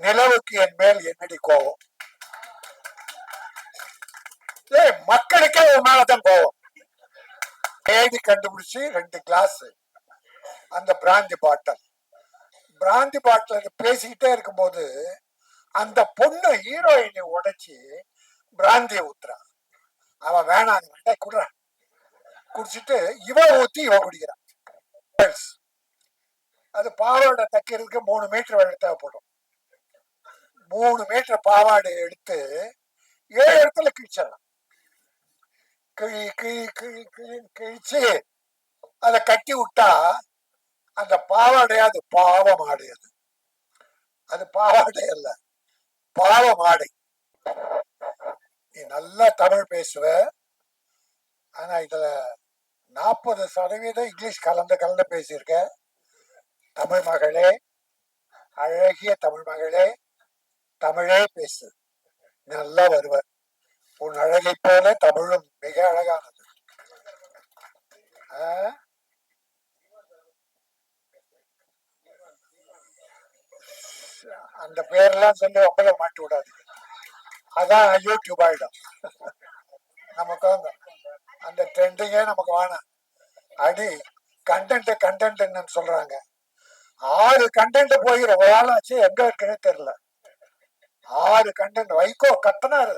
நிலவுக்கு என் மேல் என்னடி கோவம்? ஏய் மக்களுக்கே ஒரு மேலதான் கோவம். தேடி கண்டுபிடிச்சு ரெண்டு கிளாஸ் அந்த பிராந்தி பாட்டல். பிராந்தி பாட்டில் பேசிக்கிட்டே இருக்கும்போது அந்த பொண்ணு ஹீரோயினை உடைச்சி பிராந்தியை ஊத்துறான் அவன் வேணாம் வேண்டாம் குடுறான் குடிச்சிட்டு இவ ஊத்தி இவ குடிக்கிறான் அது பாவாடை தைக்கிறதுக்கு மூணு மீட்டர் வெள்ளை தேவைப்படும். மூணு மீட்டர் பாவாடை எடுத்து ஏழு இடத்துல கிழிச்சிடலாம். கிழி கிழி கிழி கிழின்னு கிழிச்சு அதை கட்டி விட்டா அந்த பாவாடை அது பாவம் ஆடை அது. அது பாவாடை அல்ல பாவம் ஆடை நீ நல்லா தமிழ் பேசுவ. ஆனா இதுல நாற்பது சதவீதம் இங்கிலீஷ் கலந்து கலந்து பேசியிருக்க. தமிழ் மகளே அழகிய தமிழ் மகளே தமிழே பேசு. நல்லா வருவ. உன் அழகை போல தமிழும் மிக அழகானது. ஆ? அந்த பேர்லாம் சொல்லி உங்களை மாட்டி விடாது அதான் யூடியூப் ஆயிடும். நமக்கு வந்து அந்த ட்ரெண்டிங்கே நமக்கு வேணாம். அடி கண்டென்ட் கண்டென்ட்னு சொல்றாங்க. ஆறு கண்டென்ட் போய் ரொம்ப நாள் ஆச்சு எங்க இருக்குன்னு தெரியல. ஆறு கண்டென்ட் வைகோ கத்தனாரு.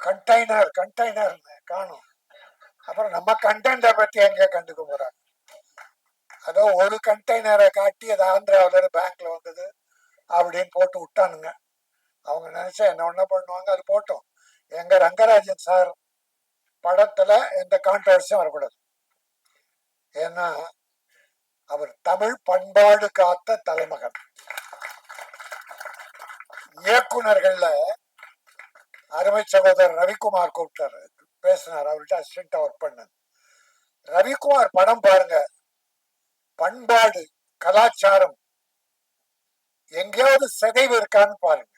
கண்டெய்னர் கண்டெய்னர் காணும். அப்புறம் நம்ம கண்டென்ட்டை பத்தி எங்க கண்டுக்க போறாங்க? அதோ ஒரு கண்டெய்னரை காட்டி அது ஆந்திராவில இருந்து பேங்க்ல வந்தது அப்படின்னு போட்டு விட்டானுங்க. அவங்க நினைச்சா என்ன ஒண்ணு பண்ணுவாங்க? அது போட்டோம். எங்க ரங்கராஜன் சார் படத்துல எந்த கான்ட்ரவர்சியும் வரக்கூடாது. ஏன்னா அவர் தமிழ் பண்பாடு காத்த தலைமகன். இயக்குனர்கள்ல அருமை சகோதரர் ரவிக்குமார் கூப்பிட்டாரு. பேசினார். அவர்கிட்ட அசிஸ்டண்டா ஒர்க் பண்ணேன். ரவிக்குமார் படம் பாருங்க. பண்பாடு கலாச்சாரம். எங்கேயாவது சிதைவு இருக்கான்னு பாருங்க.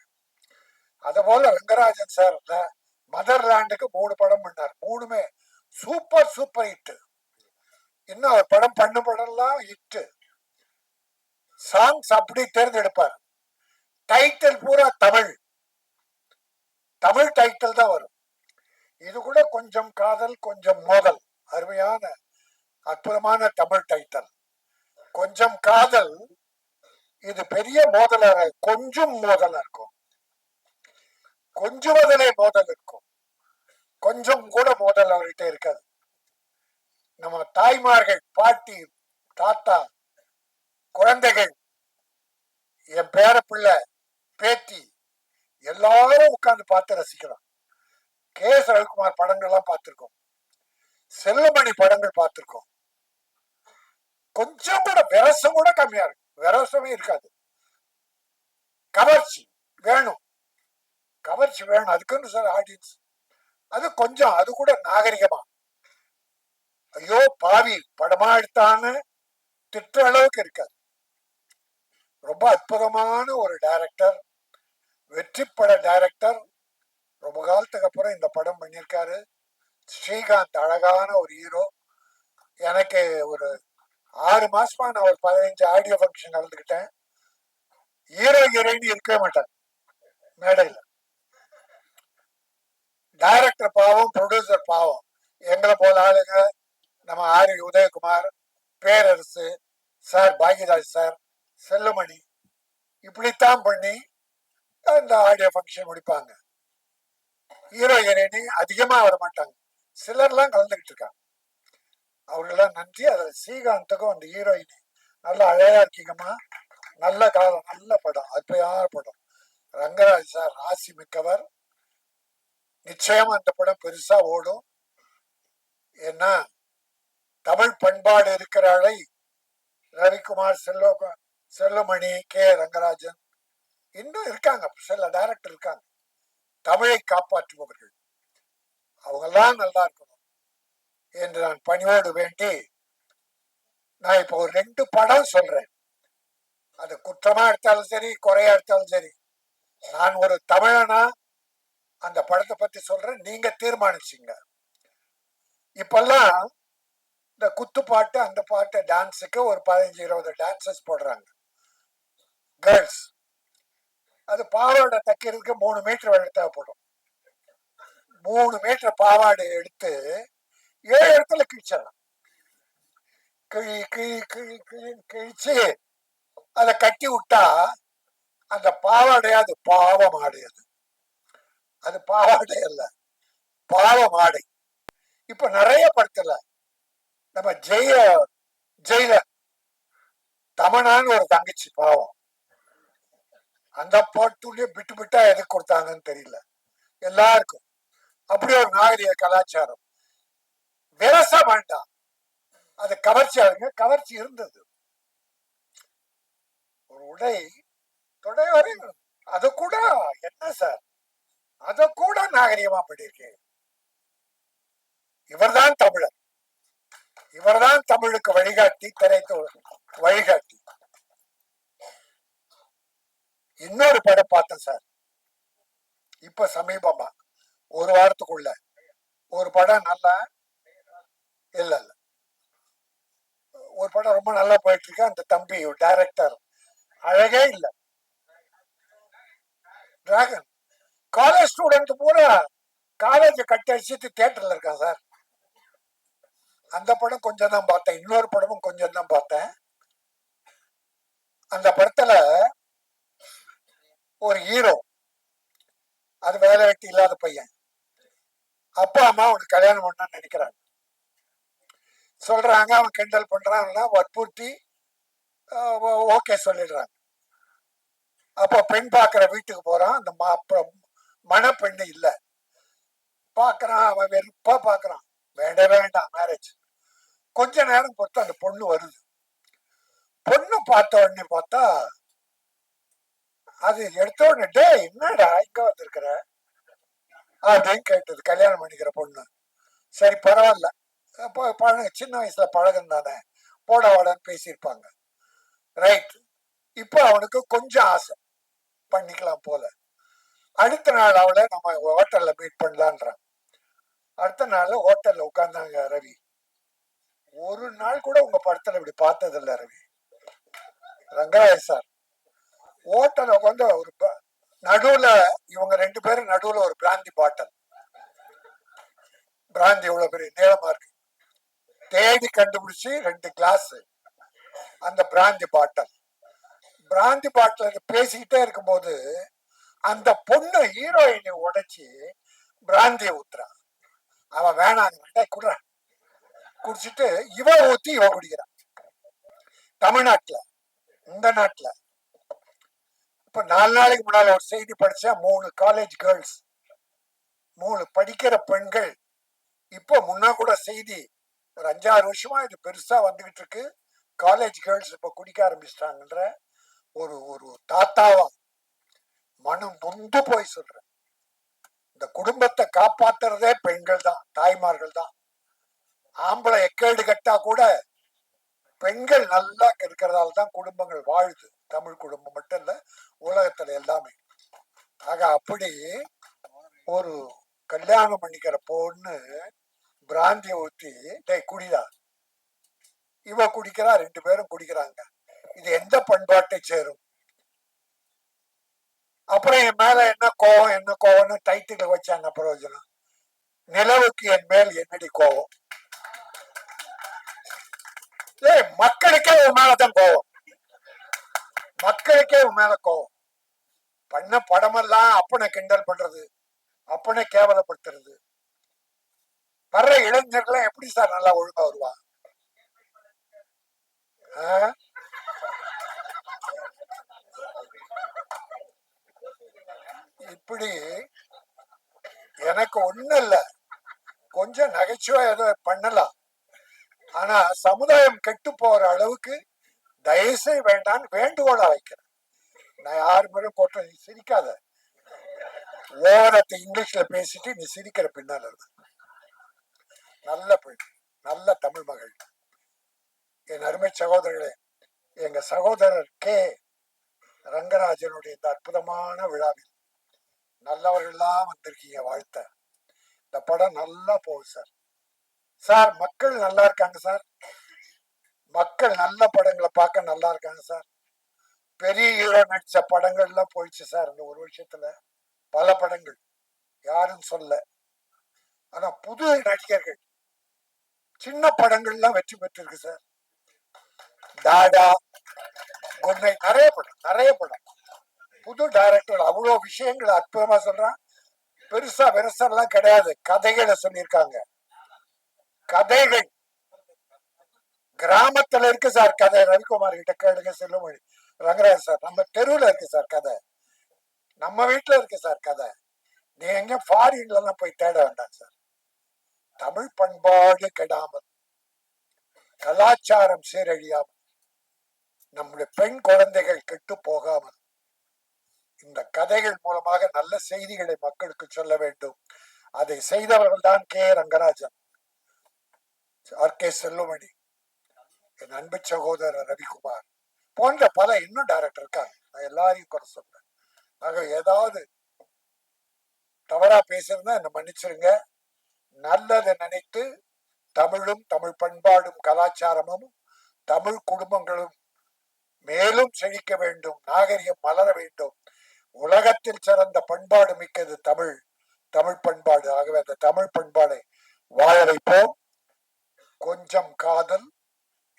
அது போல ரங்கராஜன் சார் மதர்லாண்டுக்கு மூணு படம் பண்ணார். மூணுமே சூப்பர் சூப்பர் ஹிட் இன்னும் அவர் படம் பண்ண படம்லாம் ஹிட் சாங்ஸ் அப்படி தேர்ந்தெடுப்பார். டைட்டில் பூரா தமிழ். தமிழ் டைட்டில் தான் வரும். இது கூட கொஞ்சம் காதல் கொஞ்சம் மோதல். அருமையான அற்புதமான தமிழ் டைட்டில் கொஞ்சம் காதல் இது பெரிய மோதல கொஞ்சம் மோதலா இருக்கும். கொஞ்சுவதிலே மோதல் இருக்கும். கொஞ்சம் கூட மோதல் அவர்கிட்ட இருக்காது. நம்ம தாய்மார்கள் பாட்டி தாத்தா குழந்தைகள் என் பேர பிள்ளை பேத்தி. எல்லாரும் உட்கார்ந்து பார்த்து ரசிக்கலாம். கே. எஸ். ரவிக்குமார் படங்கள்லாம் பார்த்திருக்கோம். செல்லமணி படங்கள் பார்த்திருக்கோம். கொஞ்சம் கூட விரசம் கூட கம்மியா இருக்கு. விரசமே இருக்காது. கவர்ச்சி வேணும். கவர்ச்சி வேணும். அதுக்குன்னு சார் ஆடியன்ஸ் அது கொஞ்சம் அது கூட நாகரிகமா. ஐயோ பாவி படமா எடுத்தான்னு திட்டுற அளவுக்கு இருக்காது. ரொம்ப அற்புதமான ஒரு டைரக்டர் வெற்றி பட டைரக்டர் ரொம்ப காலத்துக்கு அப்புறம் இந்த படம் பண்ணியிருக்காரு. ஸ்ரீகாந்த் அழகான ஒரு ஹீரோ எனக்கு ஒரு ஆறு மாசமா நான் ஒரு பதினஞ்சு ஆடியோ ஃபங்க்ஷன் கலந்துக்கிட்டேன் ஹீரோ ஹீரோயின் இருக்கவே மாட்டாங்க. மேடையில். டைரக்டர் பாவம் ப்ரொடியூசர் பாவம். எங்களை போல ஆளுங்க நம்ம R Udhayakumar Perarasu sir Bhagyaraj sir Chellumani. இப்படித்தான் பண்ணி அந்த ஆடியோ ஃபங்க்ஷன் முடிப்பாங்க. ஹீரோ ஹீரோயினி அதிகமா வர மாட்டாங்க. சிலர்லாம் கலந்துக்கிட்டு இருக்காங்க. அவர்களெல்லாம் நன்றி. அதில் ஸ்ரீகாந்துக்கும் அந்த ஹீரோயினி நல்லா அழகா இருக்கீங்கம்மா. நல்ல காலம் நல்ல படம் அற்புதமான படம். ரங்கராஜ் சார் ராசி மிக்கவர். நிச்சயமா அந்த படம் பெருசா ஓடும். ஏன்னா தமிழ் பண்பாடு இருக்கிற அலை ரவிக்குமார் செல்வ செல்லுமணி கே ரங்கராஜன் இன்னும் இருக்காங்க. சில டைரக்டர் இருக்காங்க. தமிழை காப்பாற்றுபவர்கள். அவங்கெல்லாம் நல்லா இருக்கணும் என்று நான் பணிவோடு வேண்டி நான் இப்போ ஒரு ரெண்டு படம் சொல்றேன். அது குற்றமா எடுத்தாலும் சரி குறையா எடுத்தாலும் சரி. நான் ஒரு தமிழனா அந்த படத்தை பத்தி சொல்றேன். நீங்க தீர்மானிச்சிங்க. இப்பெல்லாம் இந்த குத்து பாட்டு அந்த பாட்டு டான்ஸுக்கு ஒரு பதினஞ்சு இருபது டான்சஸ் போடுறாங்க. கேர்ள்ஸ் அது பாவாடை தைக்கிறதுக்கு மூணு மீட்டர் வேலை தேவைப்படும் மூணு மீட்டர் பாவாடை எடுத்து ஏழு இடத்துல கிழிச்சிடலாம். கிழி கிழி கிழி கிழி கிழிச்சு அதை கட்டி விட்டா அந்த பாவாடை அது பாவம் ஆடை அது. அது பாவாடை அல்ல பாவம் ஆடை. இப்ப நிறைய படத்துல நம்ம ஜெய ஜெயில தமனான்னு ஒரு தங்கச்சி பாவம். அந்த பாட்டுலயே விட்டு விட்டா எதுக்கு கொடுத்தாங்கன்னு தெரியல. எல்லாருக்கும். அப்படி ஒரு நாகரிக கலாச்சாரம். விரச வேண்டாம். அது கவர்ச்சி ஆகுங்க கவர்ச்சி இருந்தது. ஒரு உடை தொடை வரை அது கூட என்ன சார்? அத கூட நாகரிகமா பண்ணியிருக்கேன் இவர்தான் தமிழர். இவர்தான் தமிழுக்கு வழிகாட்டி திரைத்து வழிகாட்டி. இன்னொரு படம் பார்த்தேன் சார். இப்ப சமீபமா. ஒரு வாரத்துக்குள்ள. ஒரு படம் நல்லா இல்ல இல்ல. ஒரு படம் ரொம்ப நல்லா போயிட்டு இருக்கு அந்த தம்பி டைரக்டர் அழகே இல்ல. டிராகன் காலேஜ் ஸ்டூடெண்ட் பூரா காலேஜ் கட்டி அடிச்சுட்டு தியேட்டர்ல இருக்கான் சார். அந்த படம் கொஞ்சம் தான் பார்த்தேன். இன்னொரு படமும் கொஞ்சம் தான் பார்த்தேன். அந்த படத்துல ஒரு ஹீரோ அது வேலை வெட்டி இல்லாத பையன். அப்பா அம்மா அவனுக்கு கல்யாணம் பண்ணான்னு நினைக்கிறாங்க சொல்றாங்க அவன் கிண்டல் பண்றான்னா வற்புறுத்தி ஓகே சொல்லிடுறாங்க அப்போ பெண் பார்க்குற வீட்டுக்கு போறான். அந்த மா- அப்ப மணப்பெண்ணு இல்லை. பார்க்குறான் அவன் வெறுப்பா பார்க்குறான். வேண்டவே வேண்டாம் மேரேஜ் கொஞ்ச நேரம் பொறுத்து அந்த பொண்ணு வருது. பொண்ணு பார்த்த உடனே பார்த்தா அது எடுத்த உடனே டே என்னடா இங்க வந்திருக்கிற? அப்படின்னு கேட்டது கல்யாணம் பண்ணிக்கிற பொண்ணு. சரி பரவாயில்ல. அப்போ பழக சின்ன வயசுல பழகம் தானே. போட வாடான்னு பேசியிருப்பாங்க. ரைட். இப்போ அவனுக்கு கொஞ்சம் ஆசை. பண்ணிக்கலாம் போல. அடுத்த நாள் அவளை நம்ம ஹோட்டல்ல மீட் பண்ணலான்றான். அடுத்த நாள் ஹோட்டல்ல உட்கார்ந்தாங்க ரவி. ஒரு நாள் கூட உங்க படத்துல இப்படி பார்த்தது இல்லை ரவி. ரங்கராஜ் சார். ஹோட்டல் உட்காந்து ஒரு ப- நடுவுல இவங்க ரெண்டு பேரும் நடுவுல ஒரு பிராந்தி பாட்டல். பிராந்தி இவ்வளவு பெரிய நீளமா இருக்கு. தேடி கண்டுபிடிச்சு ரெண்டு கிளாஸ் அந்த பிராந்தி பாட்டல். பிராந்தி பாட்டில் பேசிக்கிட்டே இருக்கும்போது அந்த பொண்ணு ஹீரோயினை உடைச்சி பிராந்தியை ஊத்துறான் அவன் வேணாங்க குடுறான் குடிச்சிட்டு இவ ஊத்தி இவ குடிக்கிறான் தமிழ்நாட்டுல இந்த நாட்டுல இப்ப நாலு நாளைக்கு முன்னால ஒரு செய்தி படிச்சா மூணு காலேஜ் கேர்ள்ஸ் மூணு படிக்கிற பெண்கள். இப்போ முன்னா கூட செய்தி ஒரு அஞ்சாறு வருஷமா இது பெருசா வந்துகிட்டு இருக்கு. காலேஜ் கேர்ள்ஸ் இப்ப குடிக்க ஆரம்பிச்சிட்டாங்கன்ற ஒரு ஒரு தாத்தாவா மனம் நொந்து போய் சொல்றேன். இந்த குடும்பத்தை காப்பாத்துறதே பெண்கள் தான் தாய்மார்கள் தான். ஆம்பளை எக்கேடு கட்டா கூட பெண்கள் நல்லா இருக்கிறதால தான் குடும்பங்கள் வாழுது. தமிழ் குடும்பம் மட்டும் இல்ல உலகத்துல எல்லாமே. ஆக அப்படி ஒரு கல்யாணம் பண்ணிக்கிற பொண்ணு பிராந்திய ஊத்தி டேய் குடிதா இவ குடிக்கிறா ரெண்டு பேரும் குடிக்கிறாங்க. இது எந்த பண்பாட்டை சேரும்? அப்புறம் என் மேல என்ன கோவம் என்ன கோவம்னு டைட்டில் வச்சாங்க பிரயோஜனம். நிலவுக்கு என் மேல் என்னடி கோவம்? ஏய் மக்களுக்கே உன் மேலதான் கோவம். மக்களுக்கே உன் மேல கோவம். பண்ண படமெல்லாம் அப்பனை கிண்டல் பண்றது அப்பனை கேவலப்படுத்துறது. வர்ற இளைஞர்கள் எப்படி சார் நல்லா ஒழுங்கா வருவா? ஆ? இப்படி எனக்கு ஒண்ணு இல்ல. கொஞ்சம் நகைச்சுவை ஏதோ பண்ணலாம். ஆனா சமுதாயம் கெட்டு போற அளவுக்கு தயசே வேண்டாம் வேண்டுகோளா வைக்கிறேன் நான் யாரு மேலும் போட்ட நீ சிரிக்காத. ஓரத்தை இங்கிலீஷ்ல பேசிட்டு நீ சிரிக்கிற பின்னால இருந்து நல்ல பெண் நல்ல தமிழ் மகள். என் அருமை சகோதரர்களே எங்க சகோதரர் கே. ரங்கராஜனுடைய இந்த அற்புதமான விழாவில் நல்லவர்கள்லாம் வந்திருக்கீங்க வாழ்த்த. இந்த படம் நல்லா போகுது சார். சார் மக்கள் நல்லா இருக்காங்க சார். மக்கள் நல்ல படங்களை பார்க்க நல்லா இருக்காங்க சார். பெரிய ஹீரோ நடிச்ச படங்கள்லாம் போயிடுச்சு சார் இந்த ஒரு வருஷத்துல. பல படங்கள். யாரும் சொல்ல. ஆனா புது நடிகர்கள். சின்ன படங்கள்லாம் வெற்றி பெற்றிருக்கு சார். டாடா கொன்னை நிறைய படம் நிறைய படம். புது டைரக்டர் அவ்வளோ விஷயங்களை அற்புதமா சொல்றான். பெருசா விரசெல்லாம் கிடையாது. கதைகளை சொல்லியிருக்காங்க. கதைகள். கிராமத்துல இருக்கு சார் கதை. ரவிக்குமார் கிட்ட கேளுங்க செல்லுமொழி. ரங்கராஜ் சார் நம்ம தெருவுல இருக்கு சார் கதை. நம்ம வீட்டுல இருக்கு சார் கதை. நீ எங்க ஃபாரின்லாம் போய் தேட வேண்டாம் சார். தமிழ் பண்பாடு கெடாமல் கலாச்சாரம் சீரழியாமல் நம்முடைய பெண் குழந்தைகள் கெட்டு போகாமல் இந்த கதைகள் மூலமாக நல்ல செய்திகளை மக்களுக்கு சொல்ல வேண்டும். அதை செய்தவர்கள் தான் K. Rangarajan. R. K. Chellumani என் அன்பு சகோதரர் ரவிக்குமார் போன்ற பல இன்னும் டைரக்டர் இருக்காங்க. நான் எல்லாரையும் குறை சொல்றேன். ஆக ஏதாவது தவறா பேசியிருந்தா என்ன மன்னிச்சிருங்க. நல்லதை நினைத்து தமிழும் தமிழ் பண்பாடும் கலாச்சாரமும் தமிழ் குடும்பங்களும் மேலும் செழிக்க வேண்டும். நாகரிகம் மலர வேண்டும். உலகத்தில் சிறந்த பண்பாடு மிக்கது தமிழ். தமிழ் பண்பாடு. ஆகவே அந்த தமிழ் பண்பாடை வாழ வைப்போம். கொஞ்சம் காதல்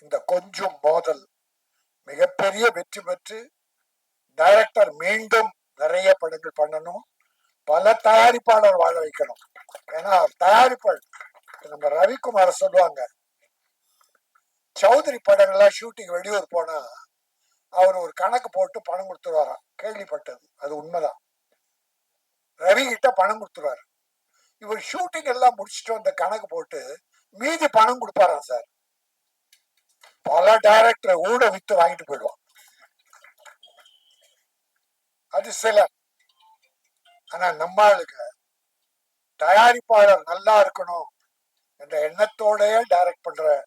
இந்த கொஞ்சம் மோதல் மிகப்பெரிய வெற்றி பெற்று டைரக்டர் மீண்டும் நிறைய படங்கள் பண்ணணும். பல தயாரிப்பாளர் வாழ வைக்கணும். ஏன்னா தயாரிப்பாளர் நம்ம ரவிக்குமார சொல்லுவாங்க சௌதரி படங்கள்லாம் ஷூட்டிங் வெளியூர் போனா அவர் ஒரு கணக்கு போட்டு பணம் கொடுத்துருவாராம். கேள்விப்பட்டது. அது உண்மைதான். ரவி கிட்ட பணம் கொடுத்துருவாரு. இவர் ஷூட்டிங் எல்லாம் முடிச்சுட்டு வந்த கணக்கு போட்டு மீதி பணம் கொடுப்பாராம் சார். பல டைரக்டர் ஊட வித்து வாங்கிட்டு போயிடுவான். அது சில. ஆனா நம்ம ஆளுங்க தயாரிப்பாளர் நல்லா இருக்கணும் என்ற எண்ணத்தோடயே டைரக்ட் பண்ற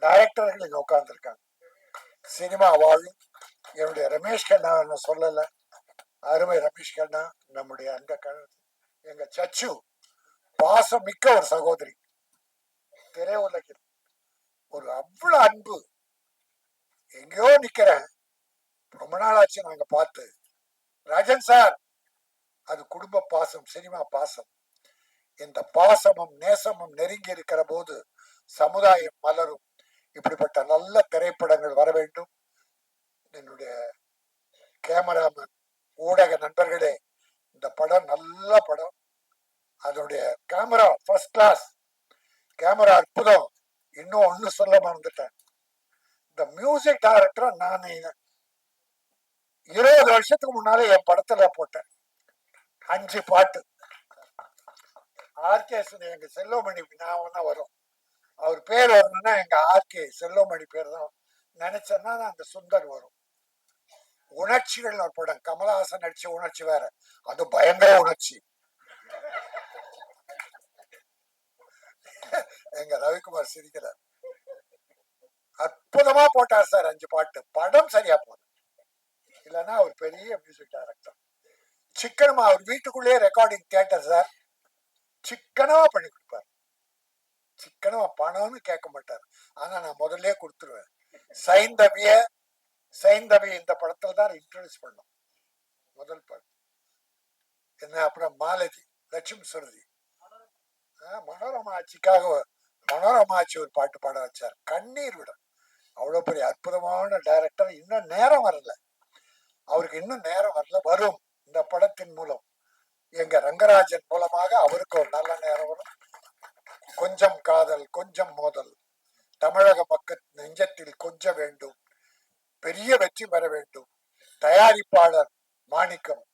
டைரக்டர்கள் இங்க உட்கார்ந்துருக்காங்க. சினிமா வாழும். என்னுடைய ரமேஷ் கண்ணா என்ன சொல்லல. அருமை ரமேஷ் கண்ணா நம்முடைய அங்க கண- எங்க சச்சு பாசம் மிக்க ஒரு சகோதரி. திரையுலகில் ஒரு அவ்வளவு அன்பு எங்கேயோ நிக்கிறேன். ரொம்ப நாள் ஆச்சு நாங்க பார்த்து. ராஜன் சார் அது குடும்ப பாசம் சினிமா பாசம். இந்த பாசமும் நேசமும் நெருங்கி இருக்கிற போது சமுதாயம் மலரும். இப்படிப்பட்ட நல்ல திரைப்படங்கள் வர வேண்டும். என்னுடைய கேமராமேன் ஊடக நண்பர்களே இந்த படம் நல்ல படம். அதனுடைய கேமரா ஃபர்ஸ்ட் கிளாஸ் கேமரா அற்புதம். இன்னும் ஒண்ணு சொல்ல மறந்துட்டேன். இந்த மியூசிக் டைரக்டர் நான் இருபது வருஷத்துக்கு முன்னாலே என் படத்துல போட்டேன். அஞ்சு பாட்டு. ஆர்கே எங்க செல்லோமணி ஞாபகம் தான் வரும். அவர் பேர் வரணும்னா எங்க ஆர்கே செல்லோமணி பேர் தான் நினைச்சேன்னா அந்த சுந்தர் வரும். உணர்ச்சிகள் ஒரு படம். கமலஹாசன் நடிச்ச உணர்ச்சி வேற. அது பயங்கர உணர்ச்சி. எங்க ரவிக்குமார் சிரிக்கிறார். அற்புதமா போட்டார் சார் அஞ்சு பாட்டு. படம் சரியா போகுது இல்லைன்னா அவர் பெரிய மியூசிக் டைரக்டர் சிக்கனமா அவர் வீட்டுக்குள்ளேயே ரெக்கார்டிங் தியேட்டர் சார். சிக்கனமா பண்ணி கொடுப்பார். சிக்கனமா பணம்னு கேட்க மாட்டார். ஆனா நான் முதல்ல கொடுத்துருவேன். சைந்தவிய சைந்தவி இந்த படத்துல தான் இன்ட்ரடியூஸ் பண்ணோம். முதல் படம் என்ன அப்புறம் மாலதி லட்சுமி சுருதி. மனோரமா ஆட்சிக்காக மனோரமா ஆட்சி ஒரு பாட்டு பாட வச்சார். கண்ணீர் விட. அவ்வளவு பெரிய அற்புதமான டைரக்டர் இன்னும் நேரம் வரல. அவருக்கு இன்னும் நேரம் வரல. வரும். இந்த படத்தின் மூலம். எங்க ரங்கராஜன் மூலமாக அவருக்கு ஒரு நல்ல நேரம் வரும். கொஞ்சம் காதல் கொஞ்சம் மோதல். தமிழக மக்கள் நெஞ்சத்தில் கொஞ்ச வேண்டும். பெரிய வெற்றி பெற வேண்டும். தயாரிப்பாளர் மாணிக்கம்.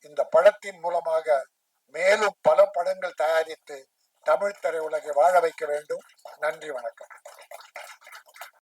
இந்த படத்தின் மூலமாக மேலும் பல படங்கள் தயாரித்து தமிழ் திரையுலகை வாழ வைக்க வேண்டும். நன்றி வணக்கம்.